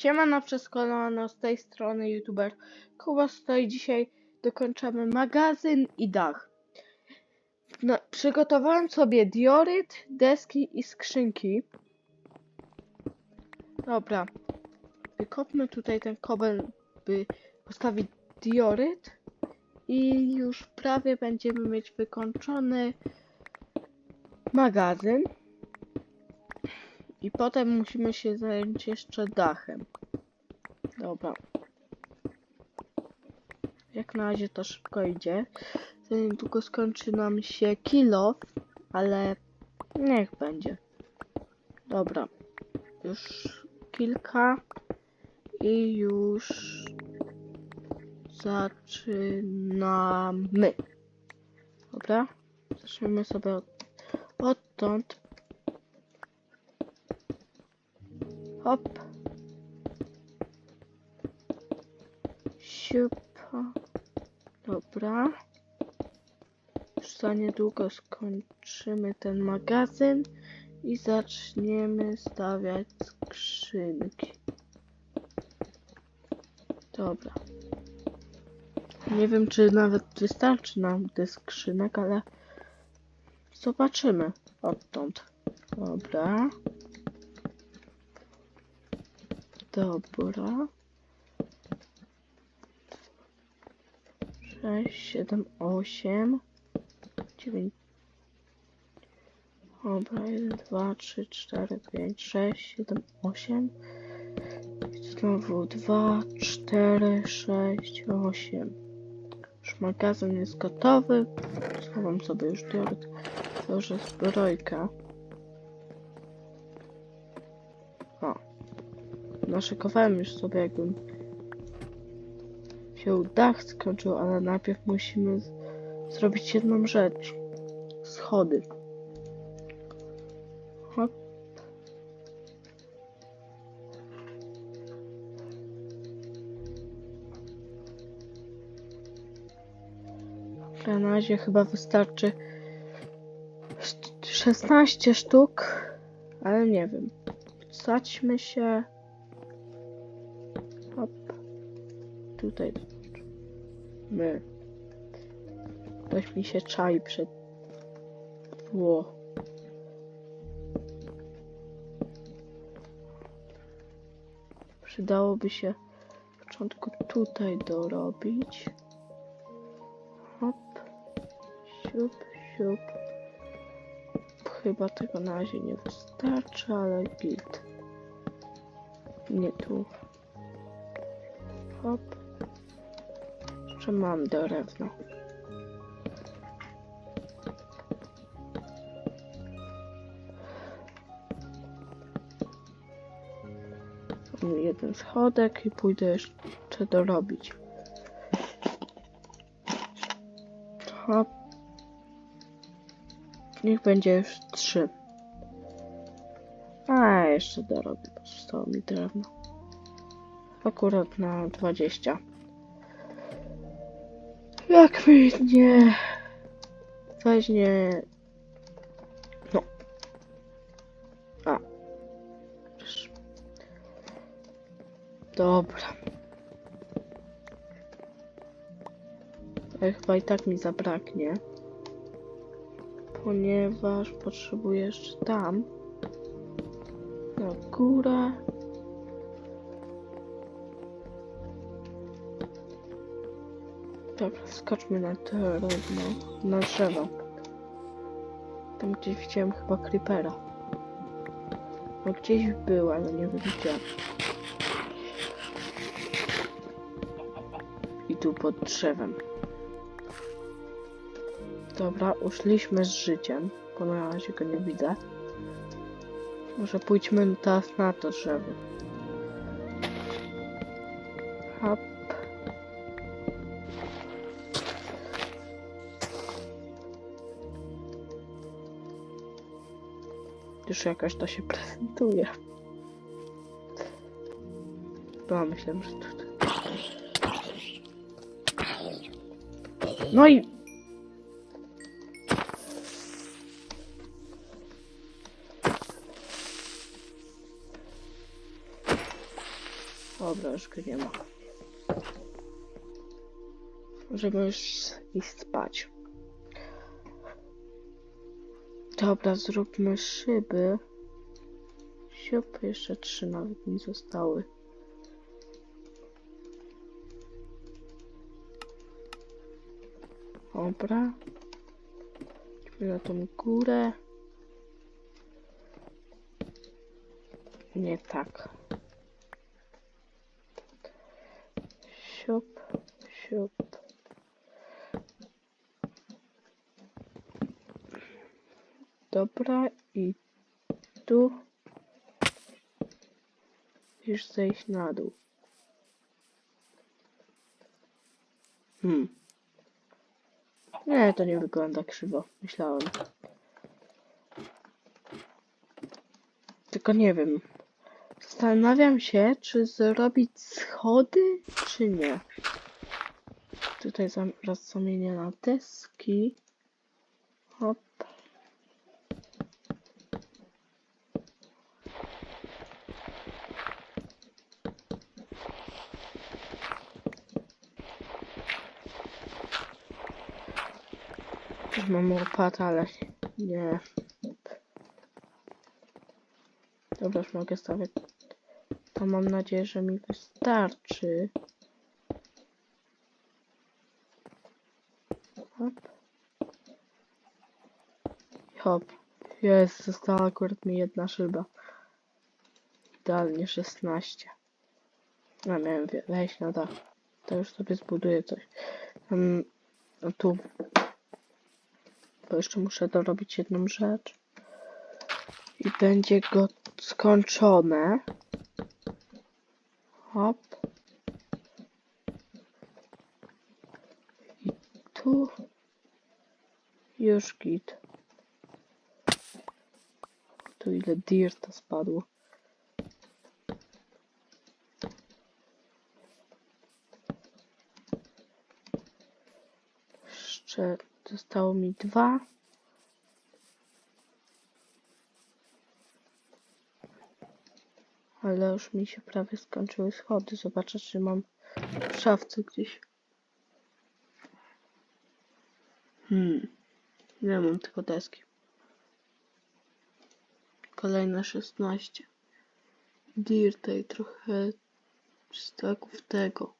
Siemano przez kolano z tej strony youtuber Kuba stoi dzisiaj dokończamy magazyn i dach. No, przygotowałem sobie dioryt, deski i skrzynki. Dobra. Wykopmy tutaj ten kobel, by postawić dioryt i już prawie będziemy mieć wykończony magazyn. I potem musimy się zająć jeszcze dachem. Dobra. Jak na razie to szybko idzie. Za niedługo skończy nam się kilo, ale niech będzie. Dobra. Już kilka i już zaczynamy. Dobra. Zaczniemy sobie od, odtąd. Hop. Siup. Dobra. Już za niedługo skończymy ten magazyn i zaczniemy stawiać skrzynki. Dobra. Nie wiem, czy nawet wystarczy nam tych skrzynek, ale zobaczymy odtąd. Dobra. Dobra. Sześć, siedem, osiem, dziewięć. Dobra, jeden, dwa, trzy, cztery, pięć, sześć, siedem, osiem. I Znowu dwa, cztery, sześć, osiem. Już magazyn jest gotowy. Schowam sobie już dioryt. Założę zbrojkę. O. Naszykowałem już sobie, jakbym się dach skończył, ale najpierw musimy zrobić jedną rzecz. Schody. Hop. Na razie chyba wystarczy szt- 16 sztuk, ale nie wiem. Wsadźmy się. Tutaj. My. Ktoś mi się czai przed. Ło. Przydałoby się w początku tutaj dorobić. Hop. Siup, siup. Chyba tego na razie nie wystarczy, ale git. Nie tu. Hop. Jeszcze mam drewno. Jeden schodek i pójdę jeszcze dorobić. Hop. Niech będzie już trzy. A, jeszcze dorobię, bo zostało mi drewno. Akurat na 20. Jak mi nie weźmie... No. A. Dobra. Ale chyba i tak mi zabraknie. Ponieważ potrzebuję jeszcze tam. Na górę. Dobra, skoczmy na drewno. Na drzewo. Tam gdzieś widziałem chyba creepera. No gdzieś był, ale nie widziałem. I tu pod drzewem. Dobra, uszliśmy z życiem, bo na razie go nie widzę. Może pójdźmy teraz na to drzewo. Hop. Już jakaś to się prezentuje. No, myślę, że tutaj. No i Dobra, już go nie ma. Możemy już iść spać. Dobra, zróbmy szyby. Siup, jeszcze trzy nawet mi zostały. Dobra. Na tą górę. Nie tak. Siup, siup. Dobra, i tu musisz zejść na dół. Hmm. Nie, to nie wygląda krzywo. Myślałem. Tylko nie wiem. Zastanawiam się, czy zrobić schody, czy nie. Tutaj zaraz zamienię na deski. Hop. Mam łopatę, ale nie. Dobra, już mogę stawiać. To mam nadzieję, że mi wystarczy. Hop. Hop. Jest, została akurat mi jedna szyba. Idealnie 16. Ja miałem wejść na dach. To już sobie zbuduję coś. Um, tu. Bo jeszcze muszę dorobić jedną rzecz. I będzie go skończone. Hop. I tu. Już git. Tu ile dirta spadło. Jeszcze zostało mi dwa. Ale już mi się prawie skończyły schody. Zobaczę, czy mam w szafce gdzieś. Hmm. Nie mam tylko deski. Kolejne 16. Dirta i trochę staków tego.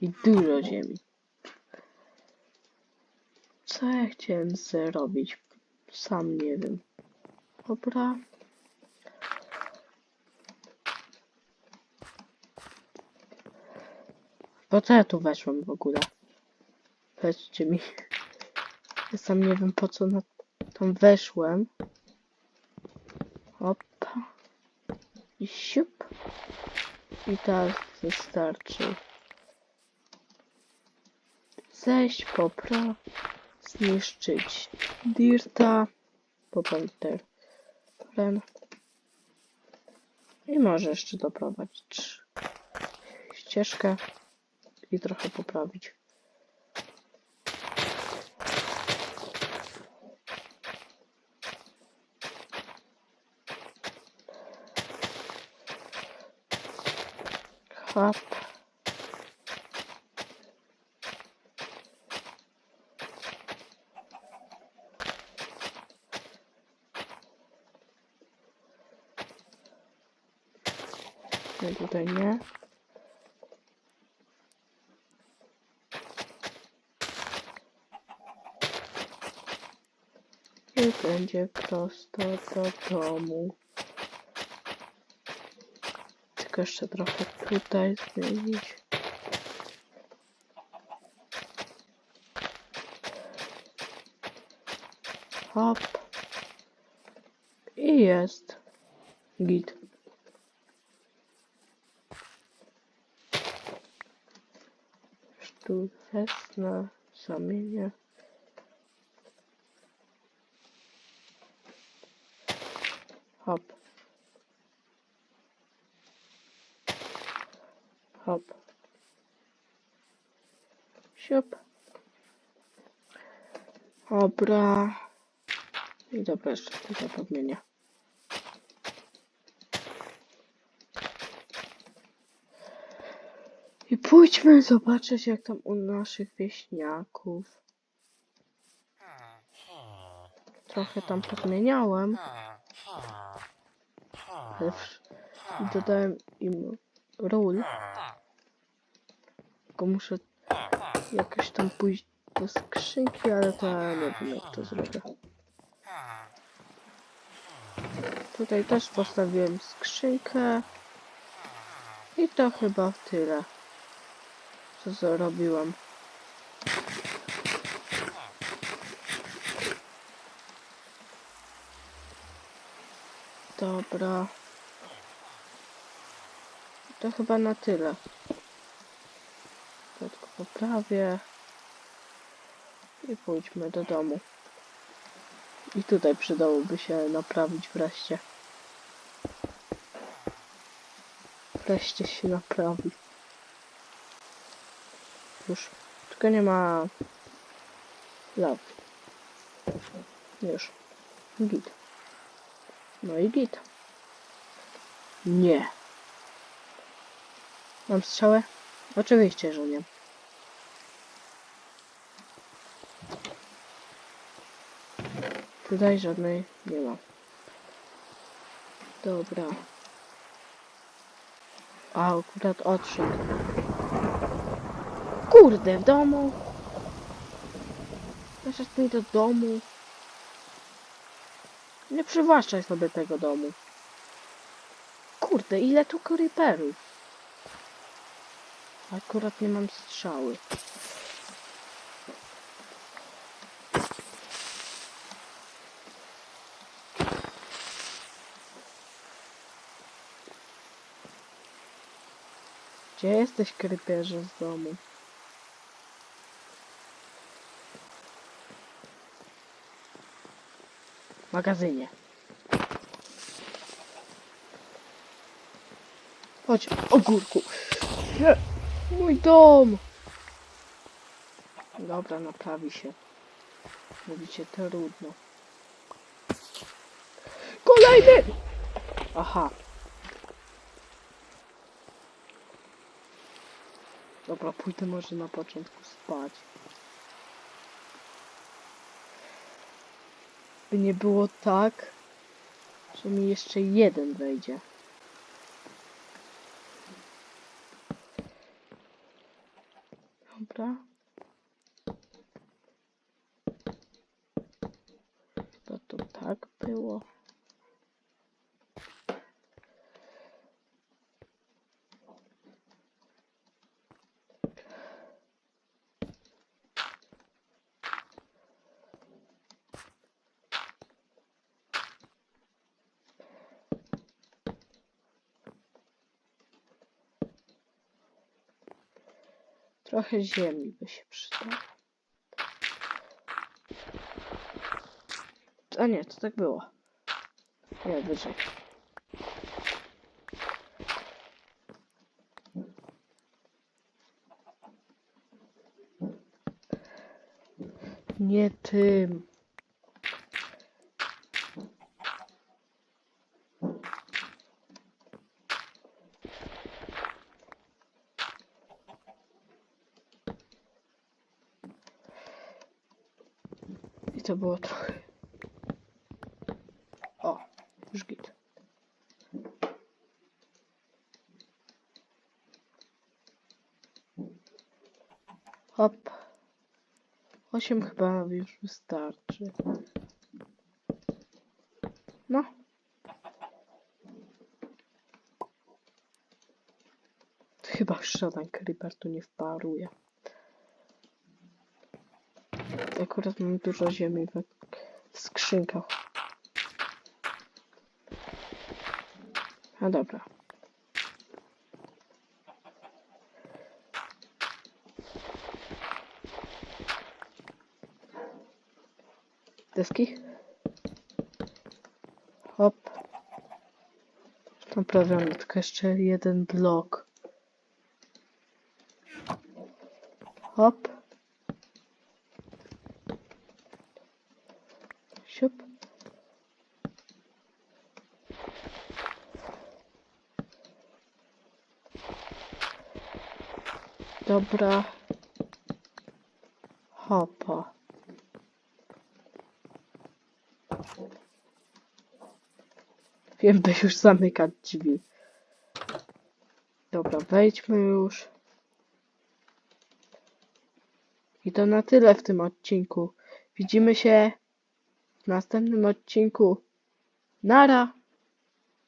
I dużo ziemi. Co ja chciałem zrobić? Sam nie wiem. Dobra. Po co ja tu weszłem w ogóle? Powiedzcie mi. Ja sam nie wiem po co na tam weszłem. Opa. I siup. I teraz wystarczy. Zejść, popra. Zniszczyć Dirta. Popalter. Ren. I może jeszcze doprowadzić ścieżkę i trochę poprawić. Hop. Tutaj nie. I będzie prosto do domu. Tylko jeszcze trochę tutaj zmienić. Hop. I jest. Git. Już Tu jest na zamienie. Hop. Hop. Siup. Dobra. I dobra, jeszcze tutaj podmienię. I pójdźmy zobaczyć jak tam u naszych wieśniaków. Trochę tam pozmieniałem. Dodałem im ról. Tylko muszę jakoś tam pójść do skrzynki, ale to ja nie wiem jak to zrobię. Tutaj też postawiłem skrzynkę. I to chyba tyle, co zrobiłam. Dobra. To chyba na tyle. To tylko poprawię. I pójdźmy do domu. I tutaj przydałoby się naprawić wreszcie. Wreszcie się naprawi. Już. Tylko nie ma lawy. Już. Git. No i git. Nie. Mam strzałę? Oczywiście, że nie. Tutaj żadnej nie ma. Dobra. A, akurat odszedł. Kurde, w domu. Poszedł mi do domu. Nie przywłaszczaj sobie tego domu. Kurde, ile tu creeperów. Akurat nie mam strzały. Gdzie jesteś, creeperze z domu? Magazynie. Chodź, ogórku. Nie, mój dom. Dobra, naprawi się. Mówicie trudno. Kolejny! Aha. Dobra, pójdę może na początku spać. By nie było tak, że mi jeszcze jeden wejdzie. Dobra. To to tak było. Trochę ziemi by się przydało. A nie, to tak było. Nie, wyżej. Nie tym. I to było trochę. O, już git. Hop. Osiem chyba już wystarczy. No. Chyba żaden creeper tu nie wparuje. Akurat mam dużo ziemi w, skrzynkach. A dobra. Deski? Hop. Naprawiamy tylko jeszcze jeden blok. Hop. Siup. Dobra. Hopa. Wiem, by już zamykać drzwi. Dobra, wejdźmy już. I to na tyle w tym odcinku. Widzimy się w następnym odcinku. Nara!